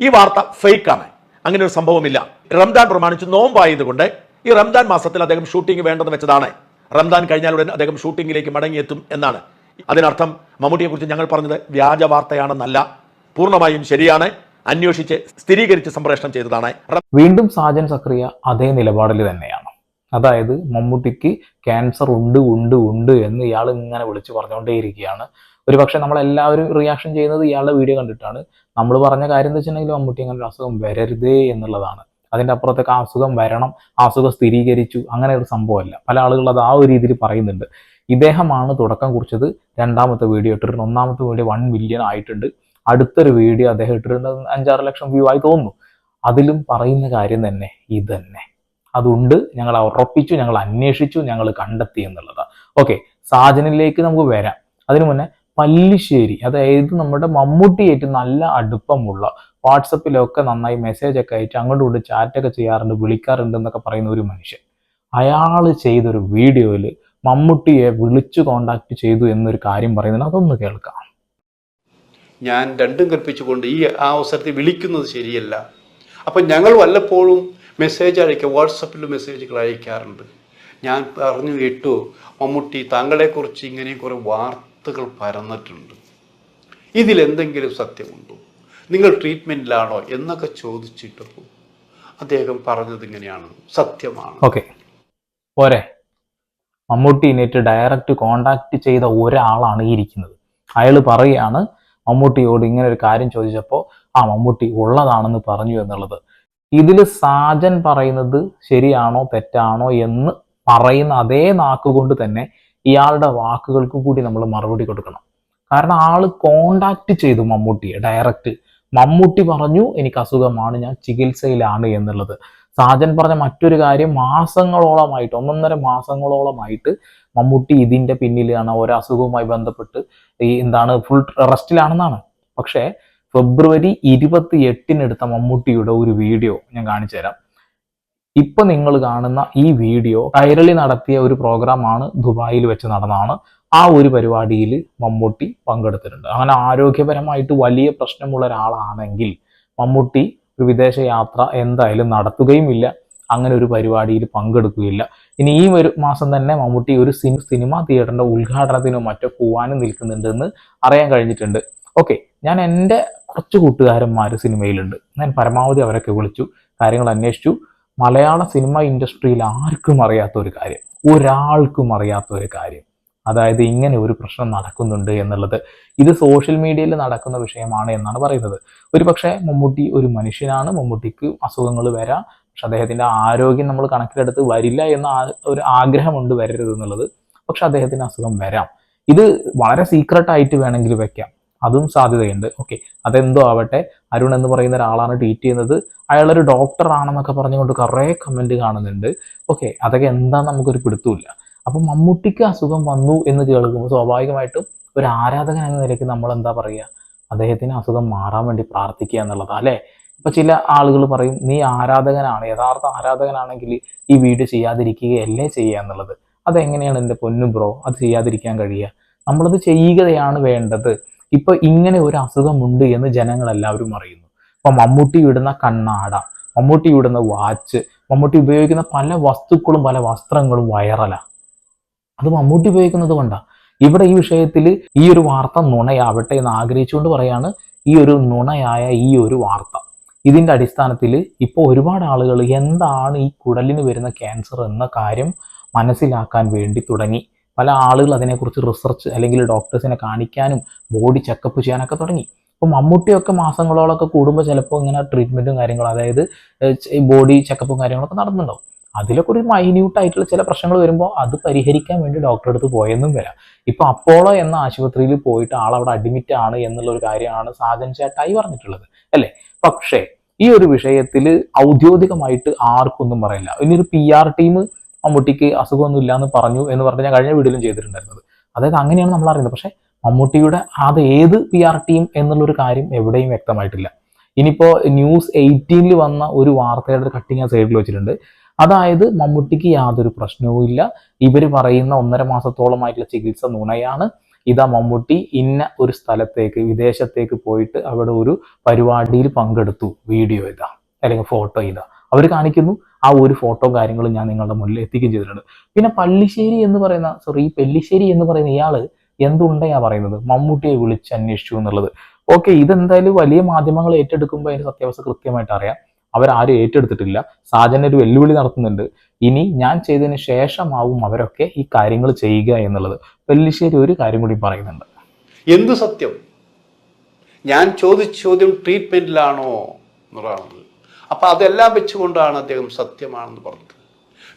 ഈ വാർത്ത ഫേക്കാണ്. അങ്ങനെ ഒരു സംഭവമില്ല. റംദാൻ പ്രമാണിച്ച് നോമ്പായതുകൊണ്ട് ഈ റംദാൻ മാസത്തിൽ അദ്ദേഹം ഷൂട്ടിംഗ് വേണ്ടെന്ന് വെച്ചതാണ്. റംദാൻ കഴിഞ്ഞാൽ ഉടൻ അദ്ദേഹം ഷൂട്ടിങ്ങിലേക്ക് മടങ്ങിയെത്തും എന്നാണ്. അതിനർത്ഥം മമ്മൂട്ടിയെക്കുറിച്ച് ഞങ്ങൾ പറഞ്ഞത് വ്യാജ വാർത്തയാണെന്നല്ല. പൂർണമായും ശരിയാണ്. അന്വേഷിച്ച് സ്ഥിരീകരിച്ച് സംപ്രേഷണം ചെയ്തതാണ്. വീണ്ടും സാജൻ സക്രിയ അതേ നിലപാടിൽ തന്നെയാണ്. അതായത് മമ്മൂട്ടിക്ക് ക്യാൻസർ ഉണ്ട് ഉണ്ട് ഉണ്ട് എന്ന് ഇയാൾ ഇങ്ങനെ വിളിച്ചു പറഞ്ഞുകൊണ്ടേയിരിക്കുകയാണ്. ഒരുപക്ഷെ നമ്മളെല്ലാവരും റിയാക്ഷൻ ചെയ്യുന്നത് ഇയാളുടെ വീഡിയോ കണ്ടിട്ടാണ്. നമ്മൾ പറഞ്ഞ കാര്യം എന്ന് വെച്ചിട്ടുണ്ടെങ്കിൽ മമ്മൂട്ടി അങ്ങനെ ഒരു അസുഖം വരരുതേ എന്നുള്ളതാണ്. അതിന്റെ അപ്പുറത്തേക്ക് അസുഖം വരണം അസുഖം സ്ഥിരീകരിച്ചു അങ്ങനെ ഒരു സംഭവമല്ല. പല ആളുകൾ അത് ആ ഒരു രീതിയിൽ പറയുന്നുണ്ട്. ഇദ്ദേഹമാണ് തുടക്കം കുറിച്ചത്. രണ്ടാമത്തെ വീഡിയോ ഇട്ടിട്ടുണ്ട് ഒന്നാമത്തെ വീഡിയോ വൺ മില്യൺ ആയിട്ടുണ്ട്. അടുത്തൊരു വീഡിയോ അദ്ദേഹം ഇട്ടിട്ടുണ്ട് അഞ്ചാറ് ലക്ഷം വ്യൂ ആയി തോന്നുന്നു. അതിലും പറയുന്ന കാര്യം തന്നെ ഇത് തന്നെ. അതുണ്ട്. ഞങ്ങൾ ഉറപ്പിച്ചു ഞങ്ങൾ അന്വേഷിച്ചു ഞങ്ങൾ കണ്ടെത്തി എന്നുള്ളതാണ്. ഓക്കെ സാജനിലേക്ക് നമുക്ക് വരാം. അതിനു മുന്നേ പല്ലിശ്ശേരി അതായത് നമ്മുടെ മമ്മൂട്ടിയായിട്ട് നല്ല അടുപ്പമുള്ള വാട്സപ്പിലൊക്കെ നന്നായി മെസ്സേജ് ഒക്കെ അയച്ച് അങ്ങോട്ടും ഇങ്ങോട്ടും ചാറ്റൊക്കെ ചെയ്യാറുണ്ട് വിളിക്കാറുണ്ട് എന്നൊക്കെ പറയുന്ന ഒരു മനുഷ്യൻ. അയാൾ ചെയ്തൊരു വീഡിയോയിൽ മമ്മൂട്ടിയെ വിളിച്ചു കോണ്ടാക്ട് ചെയ്തു എന്നൊരു കാര്യം പറയുന്നുണ്ട്. അതൊന്ന് കേൾക്കാം. ഞാൻ രണ്ടും കൽപ്പിച്ചുകൊണ്ട് ഈ ആ അവസരത്തിൽ വിളിക്കുന്നത് ശരിയല്ല. അപ്പം ഞങ്ങൾ വല്ലപ്പോഴും മെസ്സേജ് അയക്കുക വാട്സപ്പിൽ മെസ്സേജുകൾ അയക്കാറുണ്ട്. ഞാൻ പറഞ്ഞു കേട്ടു മമ്മൂട്ടി താങ്കളെക്കുറിച്ച് ഇങ്ങനെ കുറേ വാർത്തകൾ പരന്നിട്ടുണ്ട്. ഇതിലെന്തെങ്കിലും സത്യമുണ്ടോ? നിങ്ങൾ ട്രീറ്റ്മെന്റിലാണോ എന്നൊക്കെ ചോദിച്ചിട്ടപ്പോൾ അദ്ദേഹം പറഞ്ഞത് ഇങ്ങനെയാണ്. സത്യമാണ്. ഓക്കെ. പോരെ. മമ്മൂട്ടിനേറ്റ് ഡയറക്റ്റ് കോണ്ടാക്ട് ചെയ്ത ഒരാളാണ് ഇരിക്കുന്നത്. അയാൾ പറയുകയാണ് മമ്മൂട്ടിയോട് ഇങ്ങനെ ഒരു കാര്യം ചോദിച്ചപ്പോൾ ആ മമ്മൂട്ടി ഉള്ളതാണെന്ന് പറഞ്ഞു എന്നുള്ളത്. ഇതിൽ സാജൻ പറയുന്നത് ശരിയാണോ തെറ്റാണോ എന്ന് പറയുന്ന അതേ നാക്കുകൊണ്ട് തന്നെ ഇയാളുടെ വാക്കുകൾക്ക് കൂടി നമ്മൾ മറുപടി കൊടുക്കണം. കാരണം ആൾ കോണ്ടാക്ട് ചെയ്തു മമ്മൂട്ടിയെ ഡയറക്റ്റ് മമ്മൂട്ടി പറഞ്ഞു എനിക്ക് അസുഖമാണ് ഞാൻ ചികിത്സയിലാണ് എന്നുള്ളത്. സാജൻ പറഞ്ഞ മറ്റൊരു കാര്യം മാസങ്ങളോളമായിട്ട് ഒന്നൊന്നര മാസങ്ങളോളമായിട്ട് മമ്മൂട്ടി ഇതിന്റെ പിന്നിലാണ് ഓരോ അസുഖവുമായി ബന്ധപ്പെട്ട് ഈ എന്താണ് ഫുൾ റെസ്റ്റിലാണെന്നാണ് പക്ഷേ ഫെബ്രുവരി ഇരുപത്തി എട്ടിനെടുത്ത മമ്മൂട്ടിയുടെ ഒരു വീഡിയോ ഞാൻ കാണിച്ചു തരാം ഇപ്പൊ നിങ്ങൾ കാണുന്ന ഈ വീഡിയോ കൈരളി നടത്തിയ ഒരു പ്രോഗ്രാമാണ് ദുബായിൽ വെച്ച് നടന്നതാണ്. ആ ഒരു പരിപാടിയിൽ മമ്മൂട്ടി പങ്കെടുത്തിട്ടുണ്ട്. അങ്ങനെ ആരോഗ്യപരമായിട്ട് വലിയ പ്രശ്നമുള്ള ഒരാളാണെങ്കിൽ മമ്മൂട്ടി ഒരു വിദേശ യാത്ര എന്തായാലും നടത്തുകയുമില്ല അങ്ങനെ ഒരു പരിപാടിയിൽ പങ്കെടുക്കുകയില്ല. ഇനി ഈ ഒരു മാസം തന്നെ മമ്മൂട്ടി ഒരു സിനി- സിനിമാ തിയേറ്ററിന്റെ ഉദ്ഘാടനത്തിനോ മറ്റോ പോവാനും നിൽക്കുന്നുണ്ടെന്ന് അറിയാൻ കഴിഞ്ഞിട്ടുണ്ട്. ഓക്കെ ഞാൻ എന്റെ കുറച്ച് കൂട്ടുകാരന്മാർ സിനിമയിലുണ്ട്. ഞാൻ പരമാവധി അവരൊക്കെ വിളിച്ചു കാര്യങ്ങൾ അന്വേഷിച്ചു. മലയാള സിനിമ ഇൻഡസ്ട്രിയിൽ ആർക്കും അറിയാത്ത ഒരു കാര്യം ഒരാൾക്കും അറിയാത്ത ഒരു കാര്യം. അതായത് ഇങ്ങനെ ഒരു പ്രശ്നം നടക്കുന്നുണ്ട് എന്നുള്ളത് ഇത് സോഷ്യൽ മീഡിയയിൽ നടക്കുന്ന വിഷയമാണ് എന്നാണ് പറയുന്നത്. ഒരു പക്ഷേ മമ്മൂട്ടി ഒരു മനുഷ്യനാണ് മമ്മൂട്ടിക്ക് അസുഖങ്ങൾ വരാം പക്ഷെ അദ്ദേഹത്തിന്റെ ആരോഗ്യം നമ്മൾ കണക്കിലെടുത്ത് വരില്ല എന്ന ഒരു ആഗ്രഹമുണ്ട് വരരുത് എന്നുള്ളത് പക്ഷെ അദ്ദേഹത്തിന് അസുഖം വരാം. ഇത് വളരെ സീക്രട്ടായിട്ട് വേണമെങ്കിൽ വെക്കാം. അതും സാധ്യതയുണ്ട്. ഓക്കെ അതെന്തോ ആവട്ടെ. അരുൺ എന്ന് പറയുന്ന ഒരാളാണ് ട്വീറ്റ് ചെയ്യുന്നത്. അയാളൊരു ഡോക്ടർ ആണെന്നൊക്കെ പറഞ്ഞുകൊണ്ട് കുറേ കമന്റ് കാണുന്നുണ്ട്. ഓക്കെ അതൊക്കെ എന്താ നമുക്കൊരു പിടുത്തമില്ല അപ്പൊ മമ്മൂട്ടിക്ക് അസുഖം വന്നു എന്ന് കേൾക്കുമ്പോൾ സ്വാഭാവികമായിട്ടും ഒരു ആരാധകൻ എന്ന നിലയ്ക്ക് നമ്മൾ എന്താ പറയുക? അദ്ദേഹത്തിന് അസുഖം മാറാൻ വേണ്ടി പ്രാർത്ഥിക്കുക എന്നുള്ളതാ അല്ലേ? ഇപ്പൊ ചില ആളുകൾ പറയും നീ ആരാധകനാണ്. യഥാർത്ഥ ആരാധകനാണെങ്കിൽ ഈ വീഡിയോ ചെയ്യാതിരിക്കുകയല്ലേ ചെയ്യുക എന്നുള്ളത്. അതെങ്ങനെയാണ് എന്റെ പൊന്നു ബ്രോ അത് ചെയ്യാതിരിക്കാൻ കഴിയുക? നമ്മളത് ചെയ്യുകയാണ് വേണ്ടത്. ഇപ്പൊ ഇങ്ങനെ ഒരു അസുഖമുണ്ട് എന്ന് ജനങ്ങളെല്ലാവരും അറിയുന്നു. ഇപ്പൊ മമ്മൂട്ടി ഇടുന്ന കണ്ണാട മമ്മൂട്ടി ഇടുന്ന വാച്ച് മമ്മൂട്ടി ഉപയോഗിക്കുന്ന പല വസ്തുക്കളും പല വസ്ത്രങ്ങളും വൈറലാ. അത് മമ്മൂട്ടി ഉപയോഗിക്കുന്നത് കൊണ്ടാ. ഇവിടെ ഈ വിഷയത്തിൽ ഈ ഒരു വാർത്ത നുണയാവട്ടെ എന്ന് ആഗ്രഹിച്ചുകൊണ്ട് പറയാണ് ഈ ഒരു നുണയായ ഈ ഒരു വാർത്ത. ഇതിന്റെ അടിസ്ഥാനത്തിൽ ഇപ്പോൾ ഒരുപാട് ആളുകൾ എന്താണ് ഈ കുടലിന് വരുന്ന ക്യാൻസർ എന്ന കാര്യം മനസ്സിലാക്കാൻ വേണ്ടി തുടങ്ങി. പല ആളുകൾ അതിനെക്കുറിച്ച് റിസർച്ച് അല്ലെങ്കിൽ ഡോക്ടേഴ്സിനെ കാണിക്കാനും ബോഡി ചെക്കപ്പ് ചെയ്യാനൊക്കെ തുടങ്ങി. അപ്പോൾ മമ്മൂട്ടിയൊക്കെ മാസങ്ങളോളൊക്കെ കൂടുമ്പോൾ ചിലപ്പോൾ ഇങ്ങനെ ട്രീറ്റ്മെന്റും കാര്യങ്ങളും അതായത് ബോഡി ചെക്കപ്പും കാര്യങ്ങളൊക്കെ നടന്നുണ്ടാവും. അതിലൊക്കെ ഒരു മൈന്യൂട്ടായിട്ടുള്ള ചില പ്രശ്നങ്ങൾ വരുമ്പോൾ അത് പരിഹരിക്കാൻ വേണ്ടി ഡോക്ടറെ അടുത്ത് പോയെന്നും വരാം. ഇപ്പോൾ അപ്പോളോ എന്ന ആശുപത്രിയിൽ പോയിട്ട് ആൾ അവിടെ അഡ്മിറ്റ് ആണ് എന്നുള്ള ഒരു കാര്യമാണ് സാജൻ ചേട്ടായി പറഞ്ഞിട്ടുള്ളത് അല്ലേ? പക്ഷേ ഈ ഒരു വിഷയത്തിൽ ഔദ്യോഗികമായിട്ട് ആർക്കൊന്നും പറയില്ല. ഇനി ഒരു പി ആർ ടീം മമ്മൂട്ടിക്ക് അസുഖമൊന്നും ഇല്ല എന്ന് പറഞ്ഞു എന്ന് പറഞ്ഞ് ഞാൻ കഴിഞ്ഞ വീഡിയോയിലും ചെയ്തിട്ടുണ്ടായിരുന്നത്. അതായത് അങ്ങനെയാണ് നമ്മൾ അറിയുന്നത്. പക്ഷേ മമ്മൂട്ടിയുടെ അത് ഏത് പി ആർ ടീം എന്നുള്ളൊരു കാര്യം എവിടെയും വ്യക്തമായിട്ടില്ല. ഇനിയിപ്പോ ന്യൂസ് എയ്റ്റീനിൽ വന്ന ഒരു വാർത്തയുടെ ഒരു കട്ടിങ് ഞാൻ സൈഡിൽ വെച്ചിട്ടുണ്ട്. അതായത് മമ്മൂട്ടിക്ക് യാതൊരു പ്രശ്നവും ഇല്ല. ഇവർ പറയുന്ന ഒന്നര മാസത്തോളമായിട്ടുള്ള ചികിത്സ നുണയാണ്. ഇതാ മമ്മൂട്ടി ഇന്ന ഒരു സ്ഥലത്തേക്ക് വിദേശത്തേക്ക് പോയിട്ട് അവിടെ ഒരു പരിപാടിയിൽ പങ്കെടുത്തു. വീഡിയോ ഇതാ. അല്ലെങ്കിൽ ഫോട്ടോ ഇതാ. അവർ കാണിക്കുന്നു. ആ ഒരു ഫോട്ടോ കാര്യങ്ങളും ഞാൻ നിങ്ങളുടെ മുന്നിൽ എത്തിക്കുകയും ചെയ്തിട്ടുണ്ട്. പിന്നെ പള്ളിശ്ശേരി എന്ന് പറയുന്ന സോറി ഈ പെല്ലിശ്ശേരി എന്ന് പറയുന്ന ഇയാൾ എന്തുണ്ടയാ പറയുന്നത്? മമ്മൂട്ടിയെ വിളിച്ച് അന്വേഷിച്ചു എന്നുള്ളത്. ഓക്കെ ഇതെന്തായാലും വലിയ മാധ്യമങ്ങൾ ഏറ്റെടുക്കുമ്പോൾ അതിന്റെ സത്യാവസ്ഥ കൃത്യമായിട്ട് അറിയാം. അവരാരും ഏറ്റെടുത്തിട്ടില്ല. സാജൻ ഒരു വെല്ലുവിളി നടത്തുന്നുണ്ട്. ഇനി ഞാൻ ചെയ്തതിന് ശേഷമാവും അവരൊക്കെ ഈ കാര്യങ്ങൾ ചെയ്യുക എന്നുള്ളത്. പെല്ലിശ്ശേരി ഒരു കാര്യം കൂടി പറയുന്നുണ്ട്. എന്ത് സത്യം? ഞാൻ ചോദിച്ച ചോദ്യം ട്രീറ്റ്മെന്റിലാണോ എന്നുള്ളതാണ്. അപ്പം അതെല്ലാം വെച്ചുകൊണ്ടാണ് അദ്ദേഹം സത്യമാണെന്ന് പറഞ്ഞത്.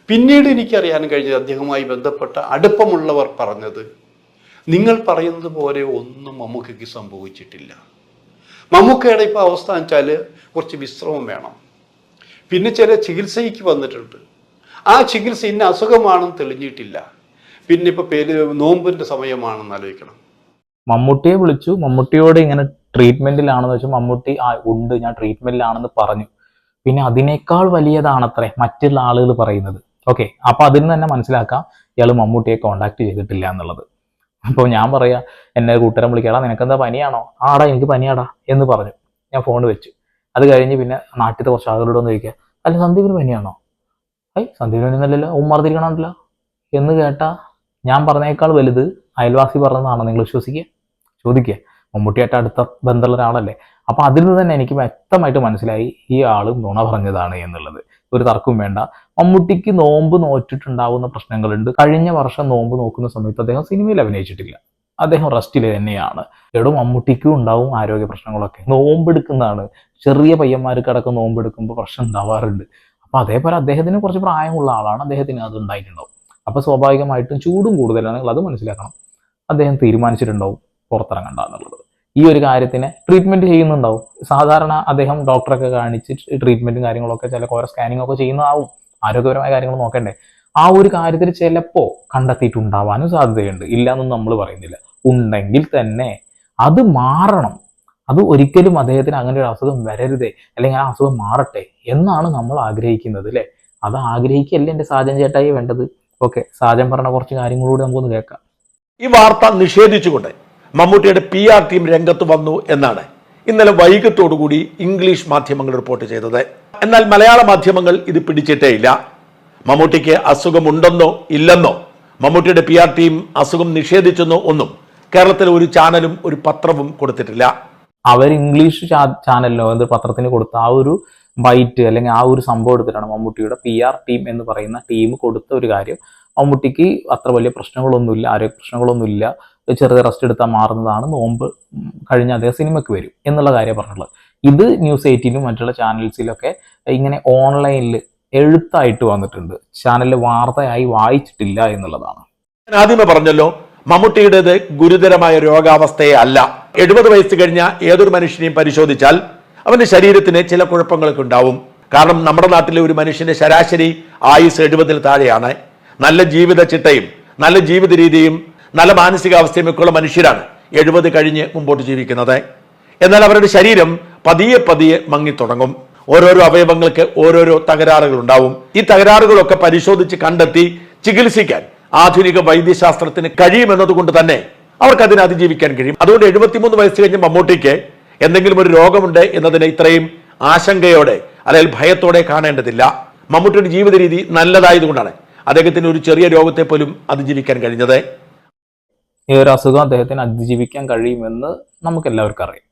പിന്നീട് എനിക്കറിയാൻ കഴിഞ്ഞത് അദ്ദേഹവുമായി ബന്ധപ്പെട്ട അടുപ്പമുള്ളവർ പറഞ്ഞത് നിങ്ങൾ പറയുന്നത് പോലെ ഒന്നും മമ്മൂക്കയ്ക്ക് സംഭവിച്ചിട്ടില്ല. മമ്മൂക്കയുടെ ഇപ്പോൾ അവസ്ഥ വെച്ചാൽ കുറച്ച് വിശ്രമം വേണം. പിന്നെ ചില ചികിത്സയ്ക്ക് വന്നിട്ടുണ്ട്. ആ ചികിത്സ ഇന്ന അസുഖമാണെന്ന് തെളിഞ്ഞിട്ടില്ല. പിന്നെ ഇപ്പോൾ പേര് നോമ്പിന്റെ സമയമാണെന്ന് ആലോചിക്കണം. മമ്മൂട്ടിയെ വിളിച്ചു. മമ്മൂട്ടിയോട് ഇങ്ങനെ ട്രീറ്റ്മെന്റിലാണെന്ന് വെച്ചാൽ മമ്മൂട്ടി ആ ഉണ്ട് ഞാൻ ട്രീറ്റ്മെന്റിലാണെന്ന് പറഞ്ഞു. പിന്നെ അതിനേക്കാൾ വലിയതാണത്രേ മറ്റുള്ള ആളുകൾ പറയുന്നത്. ഓക്കെ അപ്പൊ അതിൽ നിന്ന് തന്നെ മനസ്സിലാക്കാം ഇയാൾ മമ്മൂട്ടിയെ കോണ്ടാക്ട് ചെയ്തിട്ടില്ല എന്നുള്ളത്. അപ്പോൾ ഞാൻ പറയാ എന്നെ കൂട്ടുകാരൻ വിളിക്കാടാ നിനക്കെന്താ പനിയാണോ? ആടാ എനിക്ക് പനിയാടാ എന്ന് പറഞ്ഞു. ഞാൻ ഫോൺ വെച്ചു. അത് കഴിഞ്ഞ് പിന്നെ നാട്ടിലത്തെ കുറച്ച് ആളുകളോട് ഒന്ന് ചോദിക്കുക അല്ല സന്ദീപിന് പനിയാണോ? ഐ സന്ദീപിന് പനിയൊന്നുമല്ലല്ലോ ഉമ്മർത്തിരിക്കണമല്ലോ എന്ന് കേട്ടാ ഞാൻ പറഞ്ഞേക്കാൾ വലുത് അയൽവാസി പറഞ്ഞതാണോ നിങ്ങൾ വിശ്വസിക്കുക? ചോദിക്കുക. മമ്മൂട്ടിയായിട്ട് അടുത്ത ബന്ധമുള്ള ഒരാളല്ലേ? അപ്പൊ അതിൽ നിന്ന് തന്നെ എനിക്ക് വ്യക്തമായിട്ട് മനസ്സിലായി ഈ ആൾ നുണ പറഞ്ഞതാണ് എന്നുള്ളത്. ഒരു തർക്കവും വേണ്ട. മമ്മൂട്ടിക്ക് നോമ്പ് നോറ്റിട്ടുണ്ടാവുന്ന പ്രശ്നങ്ങളുണ്ട്. കഴിഞ്ഞ വർഷം നോമ്പ് നോക്കുന്ന സമയത്ത് അദ്ദേഹം സിനിമയിൽ അഭിനയിച്ചിട്ടില്ല. അദ്ദേഹം റെസ്റ്റിൽ തന്നെയാണ്. എടോ മമ്മൂട്ടിക്കും ഉണ്ടാവും ആരോഗ്യ പ്രശ്നങ്ങളൊക്കെ. നോമ്പെടുക്കുന്നതാണ്. ചെറിയ പയ്യന്മാർക്ക് അടക്കം നോമ്പെടുക്കുമ്പോൾ പ്രശ്നം ഉണ്ടാവാറുണ്ട്. അപ്പൊ അതേപോലെ അദ്ദേഹത്തിന് കുറച്ച് പ്രായമുള്ള ആളാണ്. അദ്ദേഹത്തിന് അത് ഉണ്ടായിട്ടുണ്ടാവും. അപ്പൊ സ്വാഭാവികമായിട്ടും ചൂടും കൂടുതലാണ്. അത് മനസ്സിലാക്കണം. അദ്ദേഹം തീരുമാനിച്ചിട്ടുണ്ടാവും പുറത്തിറങ്ങണ്ട എന്നുള്ളത്. ഈ ഒരു കാര്യത്തിന് ട്രീറ്റ്മെന്റ് ചെയ്യുന്നുണ്ടാവും. സാധാരണ അദ്ദേഹം ഡോക്ടറൊക്കെ കാണിച്ച് ട്രീറ്റ്മെന്റും കാര്യങ്ങളൊക്കെ ചില കുറെ സ്കാനിങ് ഒക്കെ ചെയ്യുന്നതാവും. ആരോഗ്യപരമായ കാര്യങ്ങൾ നോക്കണ്ടേ. ആ ഒരു കാര്യത്തിൽ ചിലപ്പോ കണ്ടെത്തിയിട്ടുണ്ടാവാനും സാധ്യതയുണ്ട്. ഇല്ല എന്നൊന്നും നമ്മൾ പറയുന്നില്ല. ഉണ്ടെങ്കിൽ തന്നെ അത് മാറണം. അത് ഒരിക്കലും അദ്ദേഹത്തിന് അങ്ങനെ ഒരു അസുഖം വരരുതേ. അല്ലെങ്കിൽ ആ അസുഖം മാറട്ടെ എന്നാണ് നമ്മൾ ആഗ്രഹിക്കുന്നത് അല്ലെ? അത് ആഗ്രഹിക്കല്ലേ എന്റെ സാജൻ ചേട്ടായി വേണ്ടത്? ഓക്കെ സാജൻ പറഞ്ഞ കുറച്ച് കാര്യങ്ങളൂടെ നമുക്കൊന്ന് കേൾക്കാം. ഈ വാർത്ത നിഷേധിച്ചുകൊണ്ട് മമ്മൂട്ടിയുടെ പി ആർ ടീം രംഗത്ത് വന്നു എന്നാണ് ഇന്നലെ വൈകിട്ടോടുകൂടി ഇംഗ്ലീഷ് മാധ്യമങ്ങൾ റിപ്പോർട്ട് ചെയ്തത്. എന്നാൽ മലയാള മാധ്യമങ്ങൾ ഇത് പിടിച്ചിട്ടേയില്ല മമ്മൂട്ടിക്ക് അസുഖമുണ്ടെന്നോ ഇല്ലെന്നോ മമ്മൂട്ടിയുടെ പി ആർ ടീം അസുഖം നിഷേധിച്ചെന്നോ ഒന്നും കേരളത്തിലെ ഒരു ചാനലും ഒരു പത്രവും കൊടുത്തിട്ടില്ല. അവർ ഇംഗ്ലീഷ് ചാനലിനോ എന്ത് പത്രത്തിന് കൊടുത്ത ആ ഒരു ബൈറ്റ് അല്ലെങ്കിൽ ആ ഒരു സംഭവം എടുത്തിട്ടാണ് മമ്മൂട്ടിയുടെ പി ആർ ടീം എന്ന് പറയുന്ന ടീം കൊടുത്ത ഒരു കാര്യം. മമ്മൂട്ടിക്ക് അത്ര വലിയ പ്രശ്നങ്ങളൊന്നുമില്ല ആരോഗ്യ പ്രശ്നങ്ങളൊന്നുമില്ല. ചെറിയ റെസ്റ്റ് എടുത്താൽ മാറുന്നതാണ്. നോമ്പ് കഴിഞ്ഞ അതേ സിനിമയ്ക്ക് വരും എന്നുള്ള കാര്യം പറഞ്ഞിട്ടുള്ളത്. ഇത് ന്യൂസ് എയ്റ്റീനും മറ്റുള്ള ചാനൽസിലൊക്കെ ഇങ്ങനെ ഓൺലൈനിൽ എഴുത്തായിട്ട് വന്നിട്ടുണ്ട്. ചാനലിൽ വാർത്തയായി വായിച്ചിട്ടില്ല എന്നുള്ളതാണ്. ഞാൻ ആദ്യമേ പറഞ്ഞല്ലോ മമ്മൂട്ടിയുടേത് ഗുരുതരമായ രോഗാവസ്ഥയെ അല്ല. എഴുപത് വയസ്സ് കഴിഞ്ഞ ഏതൊരു മനുഷ്യനെയും പരിശോധിച്ചാൽ അവന്റെ ശരീരത്തിന് ചില കുഴപ്പങ്ങളൊക്കെ ഉണ്ടാവും കാരണം നമ്മുടെ നാട്ടിലെ ഒരു മനുഷ്യന്റെ ശരാശരി ആയുസ് എഴുപതിൽ താഴെയാണ്. നല്ല ജീവിത ചിട്ടയും നല്ല ജീവിത രീതിയും നല്ല മാനസികാവസ്ഥയും മിക്കുള്ള ഉള്ള മനുഷ്യരാണ്. എഴുപത് കഴിഞ്ഞ് മുമ്പോട്ട് ജീവിക്കുന്നത്. എന്നാൽ അവരുടെ ശരീരം പതിയെ പതിയെ മങ്ങിത്തുടങ്ങും. ഓരോരോ അവയവങ്ങൾക്ക് ഓരോരോ തകരാറുകൾ ഉണ്ടാവും ഈ തകരാറുകളൊക്കെ പരിശോധിച്ച് കണ്ടെത്തി ചികിത്സിക്കാൻ ആധുനിക വൈദ്യശാസ്ത്രത്തിന് കഴിയുമെന്നതുകൊണ്ട് തന്നെ അവർക്ക് അതിനെ അതിജീവിക്കാൻ കഴിയും. അതുകൊണ്ട് എഴുപത്തിമൂന്ന് വയസ്സ് കഴിഞ്ഞ മമ്മൂട്ടിക്ക് എന്തെങ്കിലും ഒരു രോഗമുണ്ട് എന്നതിനെ ഇത്രയും ആശങ്കയോടെ അല്ലെങ്കിൽ ഭയത്തോടെ കാണേണ്ടതില്ല. മമ്മൂട്ടിയുടെ ജീവിത രീതി നല്ലതായതുകൊണ്ടാണ് അദ്ദേഹത്തിന് ഒരു ചെറിയ രോഗത്തെ പോലും അതിജീവിക്കാൻ കഴിഞ്ഞത്. ഈ ഒരു അസുഖം അദ്ദേഹത്തിന് അതിജീവിക്കാൻ കഴിയുമെന്ന് നമുക്ക് എല്ലാവർക്കും അറിയാം.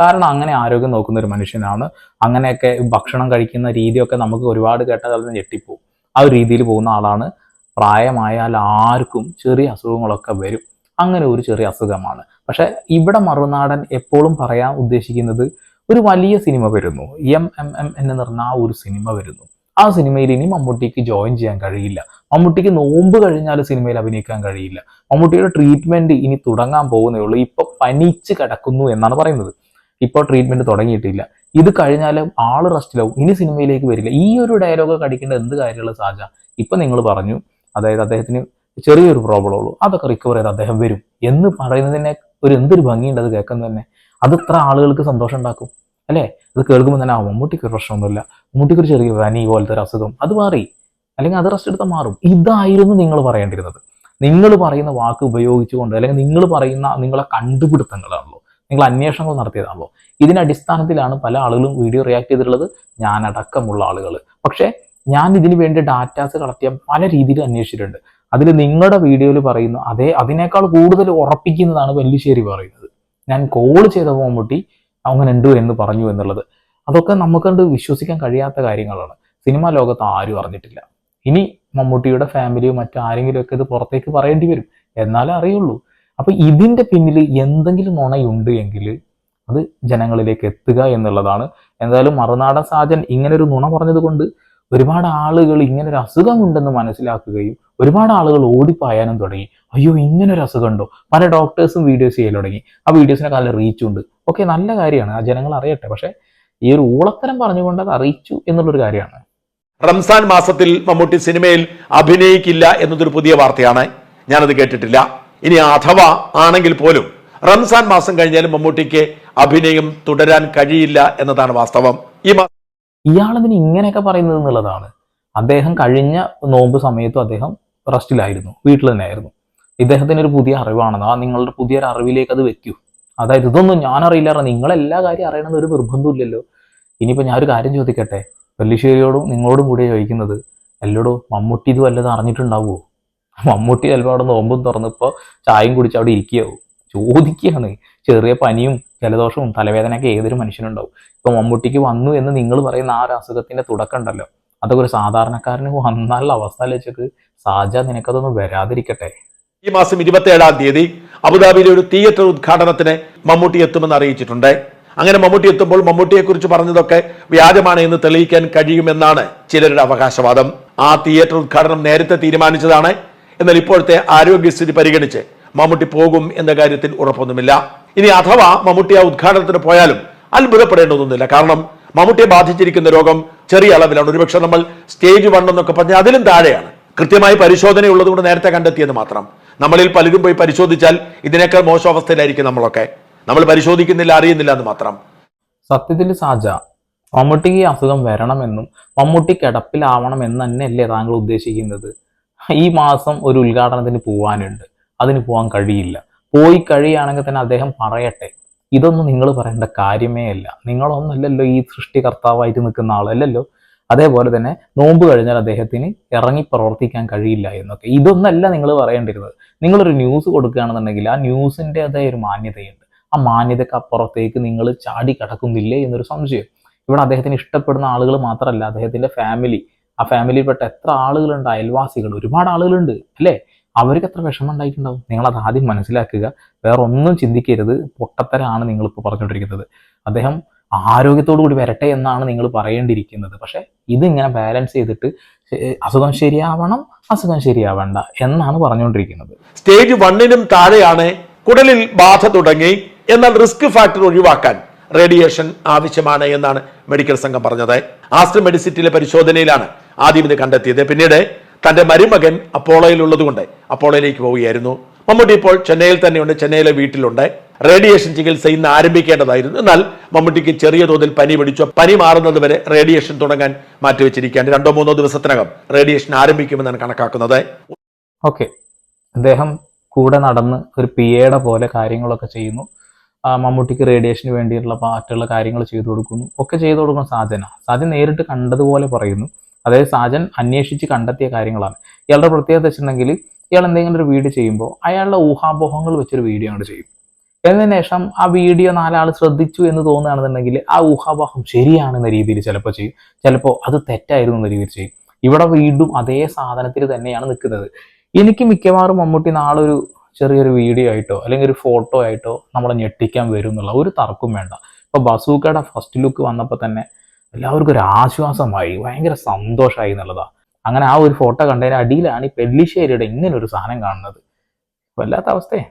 കാരണം അങ്ങനെ ആരോഗ്യം നോക്കുന്ന ഒരു മനുഷ്യനാണ്. അങ്ങനെയൊക്കെ ഭക്ഷണം കഴിക്കുന്ന രീതിയൊക്കെ നമുക്ക് ഒരുപാട് കേട്ടാൽ അത് ഞെട്ടിപ്പോവും. ആ ഒരു രീതിയിൽ പോകുന്ന ആളാണ്. പ്രായമായാൽ ആർക്കും ചെറിയ അസുഖങ്ങളൊക്കെ വരും. അങ്ങനെ ഒരു ചെറിയ അസുഖമാണ്. പക്ഷെ ഇവിടെ മറുനാടൻ എപ്പോഴും പറയാൻ ഉദ്ദേശിക്കുന്നത് ഒരു വലിയ സിനിമ വരുന്നു. എം എം എം എന്ന് പറഞ്ഞ ആ ഒരു സിനിമ വരുന്നു. ആ സിനിമയിൽ ഇനി മമ്മൂട്ടിക്ക് ജോയിൻ ചെയ്യാൻ കഴിയില്ല. മമ്മൂട്ടിക്ക് നോമ്പ് കഴിഞ്ഞാൽ സിനിമയിൽ അഭിനയിക്കാൻ കഴിയില്ല. മമ്മൂട്ടിയുടെ ട്രീറ്റ്മെന്റ് ഇനി തുടങ്ങാൻ പോകുന്നേ ഉള്ളൂ. ഇപ്പൊ പനിച്ച് കിടക്കുന്നു എന്നാണ് പറയുന്നത്. ഇപ്പോൾ ട്രീറ്റ്മെന്റ് തുടങ്ങിയിട്ടില്ല. ഇത് കഴിഞ്ഞാലും ആൾ റെസ്റ്റിലാവും ഇനി സിനിമയിലേക്ക് വരില്ല. ഈ ഒരു ഡയലോഗ് കടിക്കേണ്ട എന്ത് കാര്യമുള്ള സാജ? ഇപ്പൊ നിങ്ങൾ പറഞ്ഞു. അതായത് അദ്ദേഹത്തിന് ചെറിയൊരു പ്രോബ്ലം ഉള്ളൂ. അതൊക്കെ റിക്കവർ ചെയ്ത് അദ്ദേഹം വരും. എന്ന് പറയുന്നതിനെ ഒരു എന്തൊരു ഭംഗിയുണ്ട് അത് കേൾക്കുന്നത് തന്നെ. അത് ഇത്ര ആളുകൾക്ക് സന്തോഷം ഉണ്ടാക്കും. അല്ലേ? അത് കേൾക്കുമ്പോൾ തന്നെ ആ മമ്മൂട്ടിക്ക് ഒരു പ്രശ്നമൊന്നുമില്ല. മമ്മൂട്ടിക്ക് ഒരു ചെറിയ പനി പോലത്തെ ഒരു അസുഖം അത് മാറി. അല്ലെങ്കിൽ അത് റെസ്റ്റ് എടുത്താൽ മാറും. ഇതായിരുന്നു നിങ്ങൾ പറയേണ്ടിരുന്നത് നിങ്ങൾ പറയുന്ന വാക്ക് ഉപയോഗിച്ചുകൊണ്ട് അല്ലെങ്കിൽ നിങ്ങൾ പറയുന്ന നിങ്ങളെ കണ്ടുപിടുത്തങ്ങളാണല്ലോ. നിങ്ങൾ അന്വേഷണങ്ങൾ നടത്തിയതാണല്ലോ. ഇതിന്റെ അടിസ്ഥാനത്തിലാണ് പല ആളുകളും വീഡിയോ റിയാക്ട് ചെയ്തിട്ടുള്ളത്. ഞാനടക്കമുള്ള ആളുകൾ. പക്ഷേ ഞാൻ ഇതിനു വേണ്ടി ഡാറ്റാസ് കളക്ട് പല രീതിയിൽ അന്വേഷിച്ചിട്ടുണ്ട്. അതിൽ നിങ്ങളുടെ വീഡിയോയിൽ പറയുന്ന അതേ അതിനേക്കാൾ കൂടുതൽ ഉറപ്പിക്കുന്നതാണ് വെല്ലിശ്ശേരി പറയുന്നത്. ഞാൻ കോൾ ചെയ്ത മമ്മൂട്ടി അങ്ങനെ ഉണ്ട് എന്ന് പറഞ്ഞു എന്നുള്ളത്. അതൊക്കെ നമുക്കണ്ട് വിശ്വസിക്കാൻ കഴിയാത്ത കാര്യങ്ങളാണ്. സിനിമാ ലോകത്ത് ആരും അറിഞ്ഞിട്ടില്ല. ഇനി മമ്മൂട്ടിയുടെ ഫാമിലിയോ മറ്റു ആരെങ്കിലും ഒക്കെ ഇത് പുറത്തേക്ക് പറയേണ്ടി വരും. എന്നാലേ അറിയുള്ളൂ. അപ്പൊ ഇതിന്റെ പിന്നിൽ എന്തെങ്കിലും നുണയുണ്ട് എങ്കിൽ അത് ജനങ്ങളിലേക്ക് എത്തുക എന്നുള്ളതാണ്. എന്തായാലും മറുനാടൻ സാജൻ ഇങ്ങനെ ഒരു നുണ പറഞ്ഞത് കൊണ്ട് ഒരുപാട് ആളുകൾ ഇങ്ങനെ ഒരു അസുഖമുണ്ടെന്ന് മനസ്സിലാക്കുകയും ഒരുപാട് ആളുകൾ ഓടിപ്പായാനും തുടങ്ങി. അയ്യോ ഇങ്ങനെ ഒരു അസുഖമുണ്ടോ പല ഡോക്ടേഴ്സും വീഡിയോസ് ചെയ്യാൻ തുടങ്ങി. ആ വീഡിയോസിനൊക്കെ നല്ല റീച്ച് ഉണ്ട് ഓക്കെ നല്ല കാര്യമാണ്. ആ ജനങ്ങൾ അറിയട്ടെ. പക്ഷെ ഈ ഒരു ഊളത്തരം പറഞ്ഞുകൊണ്ട് അത് അറിയിച്ചു എന്നുള്ളൊരു കാര്യമാണ്. റംസാൻ മാസത്തിൽ മമ്മൂട്ടി സിനിമയിൽ അഭിനയിക്കില്ല എന്നതൊരു പുതിയ വാർത്തയാണ്. ഞാനത് കേട്ടിട്ടില്ല. ഇനി അഥവാ ആണെങ്കിൽ പോലും റംസാൻ മാസം കഴിഞ്ഞാലും മമ്മൂട്ടിക്ക് അഭിനയം തുടരാൻ കഴിയില്ല എന്നതാണ് വാസ്തവം. ഈ മാസം ഇയാളതിന് ഇങ്ങനെയൊക്കെ പറയുന്നത് എന്നുള്ളതാണ്. അദ്ദേഹം കഴിഞ്ഞ നോമ്പ് സമയത്തും അദ്ദേഹം റെസ്റ്റിലായിരുന്നു. വീട്ടിൽ തന്നെയായിരുന്നു. ഇദ്ദേഹത്തിന് ഒരു പുതിയ അറിവാണെന്ന് ആ നിങ്ങളുടെ പുതിയൊരു അറിവിലേക്ക് അത് വെക്കൂ. അതായത് ഇതൊന്നും നിങ്ങൾ എല്ലാ കാര്യം അറിയണമെന്ന് ഒരു നിർബന്ധമില്ലല്ലോ ഇനിയിപ്പോൾ ഞാൻ ഒരു കാര്യം ചോദിക്കട്ടെ? പല്ലിശ്ശേരിയോടും നിങ്ങളോടും കൂടെ ചോദിക്കുന്നത്. എല്ലോടും മമ്മൂട്ടി ഇത് വല്ലതും അറിഞ്ഞിട്ടുണ്ടാവുമോ മമ്മൂട്ടി ചിലപ്പോൾ അവിടെ നോമ്പും തുറന്നിപ്പോൾ ചായയും കുടിച്ച് അവിടെ ഇരിക്കുകയാവും. ചോദിക്കുകയാണ്. ചെറിയ പനിയും ജലദോഷവും തലവേദനയൊക്കെ ഏതൊരു മനുഷ്യനുണ്ടാവും. ഇപ്പോൾ മമ്മൂട്ടിക്ക് വന്നു എന്ന് നിങ്ങൾ പറയുന്ന ആ ഒരു അസുഖത്തിന്റെ തുടക്കം ഉണ്ടല്ലോ അതൊക്കെ ഒരു സാധാരണക്കാരന് വന്നാലുള്ള അവസ്ഥ വെച്ചൊക്കെ സാജ നിനക്കതൊന്നും വരാതിരിക്കട്ടെ. ഈ മാസം ഇരുപത്തിയേഴാം തീയതി അബുദാബിയിലെ ഒരു തിയേറ്റർ ഉദ്ഘാടനത്തിന് മമ്മൂട്ടി എത്തുമെന്ന് അറിയിച്ചിട്ടുണ്ട്. അങ്ങനെ മമ്മൂട്ടി എത്തുമ്പോൾ മമ്മൂട്ടിയെക്കുറിച്ച് പറഞ്ഞതൊക്കെ വ്യാജമാണ് എന്ന് തെളിയിക്കാൻ കഴിയുമെന്നാണ് ചിലരുടെ അവകാശവാദം. ആ തിയേറ്റർ ഉദ്ഘാടനം നേരത്തെ തീരുമാനിച്ചതാണ്. എന്നാൽ ഇപ്പോഴത്തെ ആരോഗ്യസ്ഥിതി പരിഗണിച്ച് മമ്മൂട്ടി പോകും എന്ന കാര്യത്തിൽ ഉറപ്പൊന്നുമില്ല. ഇനി അഥവാ മമ്മൂട്ടി ആ ഉദ്ഘാടനത്തിന് പോയാലും അത്ഭുതപ്പെടേണ്ടതൊന്നുമില്ല. കാരണം മമ്മൂട്ടിയെ ബാധിച്ചിരിക്കുന്ന രോഗം ചെറിയ അളവിലാണ്. ഒരുപക്ഷെ നമ്മൾ സ്റ്റേജ് വൺ എന്നൊക്കെ പറഞ്ഞാൽ അതിലും താഴെയാണ്. കൃത്യമായി പരിശോധന ഉള്ളതുകൊണ്ട് നേരത്തെ കണ്ടെത്തിയെന്ന് മാത്രം. നമ്മളിൽ പലരും പോയി പരിശോധിച്ചാൽ ഇതിനേക്കാൾ മോശം അവസ്ഥയിലായിരിക്കും നമ്മളൊക്കെ. നമ്മൾ പരിശോധിക്കുന്നില്ല അറിയുന്നില്ല എന്ന് മാത്രം. സത്യത്തിൽ സാജ മമ്മൂട്ടിക്ക് ഈ അസുഖം വരണമെന്നും മമ്മൂട്ടി കിടപ്പിലാവണം എന്ന് തന്നെയല്ലേ താങ്കൾ ഉദ്ദേശിക്കുന്നത്? ഈ മാസം ഒരു ഉദ്ഘാടനത്തിന് പോവാനുണ്ട്. അതിന് പോകാൻ കഴിയില്ല. പോയി കഴിയുകയാണെങ്കിൽ തന്നെ അദ്ദേഹം പറയട്ടെ. ഇതൊന്നും നിങ്ങൾ പറയേണ്ട കാര്യമേ അല്ല. നിങ്ങളൊന്നല്ലല്ലോ ഈ സൃഷ്ടികർത്താവായിട്ട് നിൽക്കുന്ന ആളല്ലല്ലോ. അതേപോലെ തന്നെ നോമ്പ് കഴിഞ്ഞാൽ അദ്ദേഹത്തിന് ഇറങ്ങി പ്രവർത്തിക്കാൻ കഴിയില്ല എന്നൊക്കെ. ഇതൊന്നല്ല നിങ്ങൾ പറയേണ്ടിരുന്നത് നിങ്ങളൊരു ന്യൂസ് കൊടുക്കുകയാണെന്നുണ്ടെങ്കിൽ ആ ന്യൂസിന്റെ അതേ ഒരു മാന്യതയുണ്ട്. ആ മാന്യതയ്ക്ക് അപ്പുറത്തേക്ക് നിങ്ങൾ ചാടി കടക്കുന്നില്ലേ എന്നൊരു സംശയം. ഇവിടെ അദ്ദേഹത്തിന് ഇഷ്ടപ്പെടുന്ന ആളുകൾ മാത്രമല്ല അദ്ദേഹത്തിന്റെ ഫാമിലി ആ ഫാമിലിയിൽപ്പെട്ട എത്ര ആളുകളുണ്ട്? അയൽവാസികൾ. ഒരുപാട് ആളുകളുണ്ട് അല്ലേ? അവർക്ക് എത്ര വിഷമം ഉണ്ടായിട്ടുണ്ടാവും? നിങ്ങൾ അത് ആദ്യം മനസ്സിലാക്കുക. വേറെ ഒന്നും ചിന്തിക്കരുത്. പൊട്ടത്തരാണ് നിങ്ങളിപ്പോൾ പറഞ്ഞുകൊണ്ടിരിക്കുന്നത്. അദ്ദേഹം ആരോഗ്യത്തോടു കൂടി വരട്ടെ എന്നാണ് നിങ്ങൾ പറയേണ്ടിയിരിക്കുന്നത്. പക്ഷെ ഇതിങ്ങനെ ബാലൻസ് ചെയ്തിട്ട് അസുഖം ശരിയാവണം അസുഖം ശരിയാവണ്ട എന്നാണ് പറഞ്ഞുകൊണ്ടിരിക്കുന്നത്. സ്റ്റേജ് വണ്ണിനും താഴെയാണ് കുടലിൽ ബാധ തുടങ്ങി എന്നാൽ റിസ്ക് ഫാക്ടർ ഒഴിവാക്കാൻ റേഡിയേഷൻ ആവശ്യമാണ് എന്നാണ് മെഡിക്കൽ സംഘം പറഞ്ഞത്. ആസ്ട്ര മെഡിസിറ്റിയിലെ പരിശോധനയിലാണ് ആദ്യം ഇത് കണ്ടെത്തിയത്. പിന്നീട് തന്റെ മരുമകൻ അപ്പോളോയിൽ ഉള്ളതുകൊണ്ട് അപ്പോളോയിലേക്ക് പോവുകയായിരുന്നു. മമ്മൂട്ടി ഇപ്പോൾ ചെന്നൈയിൽ തന്നെയുണ്ട് ചെന്നൈയിലെ വീട്ടിലുണ്ട്. റേഡിയേഷൻ ചികിത്സ ഇന്ന് ആരംഭിക്കേണ്ടതായിരുന്നു. എന്നാൽ മമ്മൂട്ടിക്ക് ചെറിയ തോതിൽ പനി പിടിച്ചു. പനി മാറുന്നത് വരെ റേഡിയേഷൻ തുടങ്ങാൻ മാറ്റിവെച്ചിരിക്കുകയാണ്. രണ്ടോ മൂന്നോ ദിവസത്തിനകം റേഡിയേഷൻ ആരംഭിക്കുമെന്നാണ് കണക്കാക്കുന്നത്. ഓക്കെ. അദ്ദേഹം കൂടെ നടന്ന് ഒരു പി എയുടെ പോലെ കാര്യങ്ങളൊക്കെ ചെയ്യുന്നു. മമ്മൂട്ടിക്ക് റേഡിയേഷന് വേണ്ടിയിട്ടുള്ള മറ്റുള്ള കാര്യങ്ങൾ ചെയ്തു കൊടുക്കുന്നു. ഒക്കെ ചെയ്തു കൊടുക്കുന്ന സാജന. സാജൻ നേരിട്ട് കണ്ടതുപോലെ പറയുന്നു. അതായത് സാജൻ അന്വേഷിച്ച് കണ്ടെത്തിയ കാര്യങ്ങളാണ്. ഇയാളുടെ പ്രത്യേകത വെച്ചിട്ടുണ്ടെങ്കിൽ ഇയാൾ എന്തെങ്കിലും ഒരു വീഡിയോ ചെയ്യുമ്പോൾ അയാളുടെ ഊഹാപോഹങ്ങൾ വെച്ചൊരു വീഡിയോ അങ്ങോട്ട് ചെയ്യും. എന്നതിന് ശേഷം ആ വീഡിയോ നാലാൾ ശ്രദ്ധിച്ചു എന്ന് തോന്നുകയാണെന്നുണ്ടെങ്കിൽ ആ ഊഹാപോഹം ശരിയാണെന്ന രീതിയിൽ ചിലപ്പോൾ ചെയ്യും. ചിലപ്പോൾ അത് തെറ്റായിരുന്നു എന്ന രീതിയിൽ ചെയ്യും. ഇവിടെ വീണ്ടും അതേ സാധനത്തിൽ തന്നെയാണ് നിൽക്കുന്നത്. എനിക്ക് മിക്കവാറും മമ്മൂട്ടി നാളെ ഒരു ചെറിയൊരു വീഡിയോ ആയിട്ടോ അല്ലെങ്കിൽ ഒരു ഫോട്ടോ ആയിട്ടോ നമ്മളെ ഞെട്ടിക്കാൻ വരും എന്നുള്ള ഒരു തർക്കം വേണ്ട. ഇപ്പൊ ബസൂക്കയുടെ ഫസ്റ്റ് ലുക്ക് വന്നപ്പോൾ തന്നെ എല്ലാവർക്കും ഒരു ആശ്വാസമായി ഭയങ്കര സന്തോഷമായി എന്നുള്ളതാ. അങ്ങനെ ആ ഒരു ഫോട്ടോ കണ്ടതിന് അടിയിലാണ് ഈ പെല്ലിശ്ശേരിയുടെ ഇങ്ങനെ ഒരു സാധനം കാണുന്നത്. വല്ലാത്ത അവസ്ഥയെ.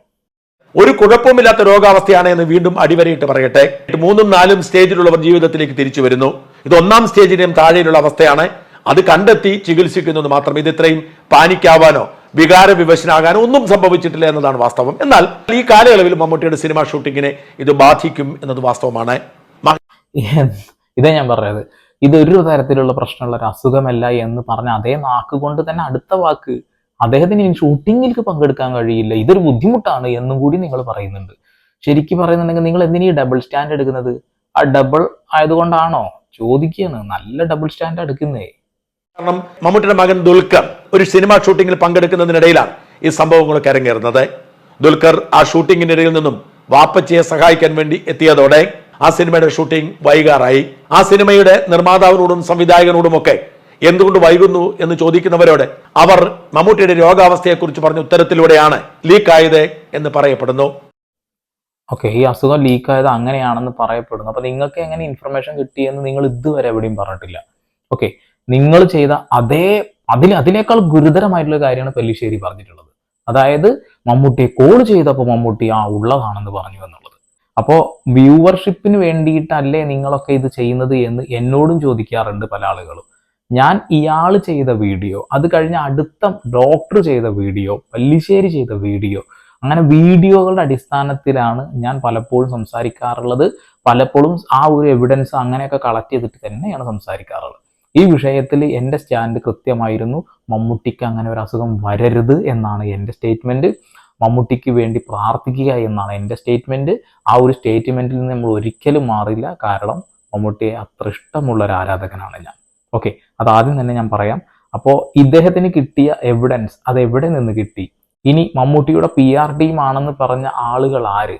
ഒരു കുഴപ്പമില്ലാത്ത രോഗാവസ്ഥയാണ് എന്ന് വീണ്ടും അടിവരയിട്ട് പറയട്ടെ. മൂന്നും നാലും സ്റ്റേജിലുള്ളവർ ജീവിതത്തിലേക്ക് തിരിച്ചു വരുന്നു. ഇത് ഒന്നാം സ്റ്റേജിന്റെയും താഴെയുള്ള അവസ്ഥയാണ്. അത് കണ്ടെത്തി ചികിത്സിക്കുന്നത് മാത്രം ഇത് ഇത്രയും പാനിക്കാവാനോ വികാര വിവശനാകാനോ ഒന്നും സംഭവിച്ചിട്ടില്ല എന്നതാണ് വാസ്തവം. എന്നാൽ ഈ കാലയളവിൽ മമ്മൂട്ടിയുടെ സിനിമ ഷൂട്ടിങ്ങിനെ ഇത് ബാധിക്കും എന്നത് വാസ്തവമാണ്. ഇതാ ഞാൻ പറഞ്ഞത്. ഇതൊരു തരത്തിലുള്ള പ്രശ്നമുള്ള ഒരു അസുഖമല്ല എന്ന് പറഞ്ഞ അതേ നാക്ക് കൊണ്ട് തന്നെ അടുത്ത വാക്ക് അദ്ദേഹത്തിന് ഇനി ഷൂട്ടിങ്ങിലേക്ക് പങ്കെടുക്കാൻ കഴിയില്ല. ഇതൊരു ബുദ്ധിമുട്ടാണ് എന്നും കൂടി നിങ്ങൾ പറയുന്നുണ്ട്. ശരിക്കും പറയുന്നുണ്ടെങ്കിൽ നിങ്ങൾ എന്തിനീ ഡബിൾ സ്റ്റാൻഡ് എടുക്കുന്നത്? ആ ഡബിൾ ആയതുകൊണ്ടാണോ? ചോദിക്കുകയാണ്. നല്ല ഡബിൾ സ്റ്റാൻഡ് എടുക്കുന്നേ. കാരണം മമ്മൂട്ടിയുടെ മകൻ ദുൽഖർ ഒരു സിനിമ ഷൂട്ടിങ്ങിൽ പങ്കെടുക്കുന്നതിനിടയിലാണ് ഈ സംഭവങ്ങളൊക്കെ അരങ്ങേറുന്നത്. ദുൽഖർ ആ ഷൂട്ടിങ്ങിനിടയിൽ നിന്നും വാപ്പച്ചിയെ സഹായിക്കാൻ വേണ്ടി എത്തിയതോടെ ആ സിനിമയുടെ ഷൂട്ടിംഗ് വൈകാറായി. ആ സിനിമയുടെ നിർമ്മാതാവിനോടും സംവിധായകനോടും ഒക്കെ എന്തുകൊണ്ട് വൈകുന്നു എന്ന് ചോദിക്കുന്നവരോട് അവർ മമ്മൂട്ടിയുടെ രോഗാവസ്ഥയെക്കുറിച്ച് പറഞ്ഞ ഉത്തരത്തിലൂടെയാണ് ലീക്കായത് എന്ന് പറയപ്പെടുന്നു. ഓക്കെ ഈ അസുഖം ലീക്കായത് അങ്ങനെയാണെന്ന് പറയപ്പെടുന്നു. അപ്പൊ നിങ്ങൾക്ക് എങ്ങനെ ഇൻഫർമേഷൻ കിട്ടിയെന്ന് നിങ്ങൾ ഇതുവരെ എവിടെയും പറഞ്ഞിട്ടില്ല. ഓക്കെ നിങ്ങൾ ചെയ്ത അതേ അതിൽ അതിനേക്കാൾ ഗുരുതരമായിട്ടുള്ള കാര്യമാണ് പെല്ലിശ്ശേരി പറഞ്ഞിട്ടുള്ളത്. അതായത് മമ്മൂട്ടിയെ കോൾ ചെയ്തപ്പോൾ മമ്മൂട്ടി ആ ഉള്ളതാണെന്ന് പറഞ്ഞു എന്നുള്ളത്. അപ്പോൾ വ്യൂവർഷിപ്പിന് വേണ്ടിയിട്ടല്ലേ നിങ്ങളൊക്കെ ഇത് ചെയ്യുന്നത് എന്ന് എന്നോടും ചോദിക്കാറുണ്ട് പല ആളുകളും. ഞാൻ ഇയാൾ ചെയ്ത വീഡിയോ അത് കഴിഞ്ഞ അടുത്ത ഡോക്ടർ ചെയ്ത വീഡിയോ പല്ലിശ്ശേരി ചെയ്ത വീഡിയോ അങ്ങനെ വീഡിയോകളുടെ അടിസ്ഥാനത്തിലാണ് ഞാൻ പലപ്പോഴും സംസാരിക്കാറുള്ളത്. പലപ്പോഴും ആ ഒരു എവിഡൻസ് അങ്ങനെയൊക്കെ കളക്ട് ചെയ്തിട്ട് തന്നെയാണ് സംസാരിക്കാറുള്ളത്. ഈ വിഷയത്തിൽ എന്റെ സ്റ്റാൻഡ് കൃത്യമായിരുന്നു. മമ്മൂട്ടിക്ക് അങ്ങനെ ഒരു അസുഖം വരരുത് എന്നാണ് എന്റെ സ്റ്റേറ്റ്മെന്റ് മമ്മൂട്ടിക്ക് വേണ്ടി പ്രാർത്ഥിക്കുക എന്നാണ് എന്റെ സ്റ്റേറ്റ്മെന്റ്. ആ ഒരു സ്റ്റേറ്റ്മെന്റിൽ നിന്ന് നമ്മൾ ഒരിക്കലും മാറില്ല. കാരണം മമ്മൂട്ടിയെ അത്ര ഇഷ്ടമുള്ള ഒരു ആരാധകനാണ് ഞാൻ. ഓക്കെ അത് ആദ്യം തന്നെ ഞാൻ പറയാം. അപ്പോൾ ഇദ്ദേഹത്തിന് കിട്ടിയ എവിഡൻസ് അത് എവിടെ നിന്ന് കിട്ടി? ഇനി മമ്മൂട്ടിയുടെ പി ആർ ടീം ആണെന്ന് പറഞ്ഞ ആളുകൾ ആര്?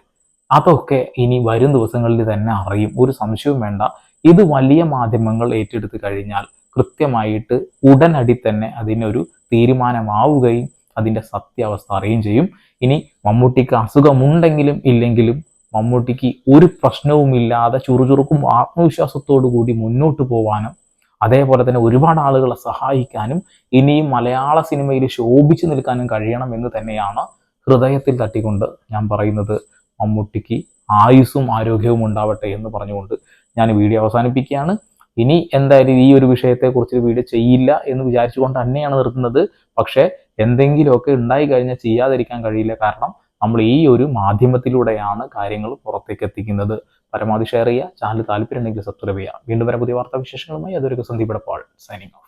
അതൊക്കെ ഇനി വരും ദിവസങ്ങളിൽ തന്നെ അറിയും. ഒരു സംശയവും വേണ്ട. ഇത് വലിയ മാധ്യമങ്ങൾ ഏറ്റെടുത്തു കഴിഞ്ഞാൽ കൃത്യമായിട്ട് ഉടനടി തന്നെ അതിനൊരു തീരുമാനമാവുകയും അതിന്റെ സത്യാവസ്ഥ അറിയുകയും ചെയ്യും. ഇനി മമ്മൂട്ടിക്ക് അസുഖമുണ്ടെങ്കിലും ഇല്ലെങ്കിലും മമ്മൂട്ടിക്ക് ഒരു പ്രശ്നവുമില്ലാതെ ചുറുചുറുക്കും ആത്മവിശ്വാസത്തോടു കൂടി മുന്നോട്ട് പോവാനും അതേപോലെ തന്നെ ഒരുപാട് ആളുകളെ സഹായിക്കാനും ഇനിയും മലയാള സിനിമയിൽ ശോഭിച്ചു നിൽക്കാനും കഴിയണം എന്ന് തന്നെയാണ് ഹൃദയത്തിൽ തട്ടിക്കൊണ്ട് ഞാൻ പറയുന്നത്. മമ്മൂട്ടിക്ക് ആയുസ്സും ആരോഗ്യവും ഉണ്ടാവട്ടെ എന്ന് പറഞ്ഞുകൊണ്ട് ഞാൻ വീഡിയോ അവസാനിപ്പിക്കുകയാണ്. ഇനി എന്തായാലും ഈ ഒരു വിഷയത്തെക്കുറിച്ച് വീഡിയോ ചെയ്യില്ല എന്ന് വിചാരിച്ചുകൊണ്ട് തന്നെയാണ് നിർത്തുന്നത്. പക്ഷേ എന്തെങ്കിലുമൊക്കെ ഉണ്ടായി കഴിഞ്ഞാൽ ചെയ്യാതിരിക്കാൻ കഴിയില്ല. കാരണം നമ്മൾ ഈ ഒരു മാധ്യമത്തിലൂടെയാണ് കാര്യങ്ങൾ പുറത്തേക്ക് എത്തിക്കുന്നത്. പരമാവധി ഷെയർ ചെയ്യുക. ചാനൽ താല്പര്യം ഉണ്ടെങ്കിൽ സബ്സ്ക്രൈബ് ചെയ്യുക. വീണ്ടും വരെ പുതിയ വാർത്താ വിശേഷങ്ങളുമായി അതൊരു സന്ദീപ് പാൾ സൈനിങ് ഓഫ്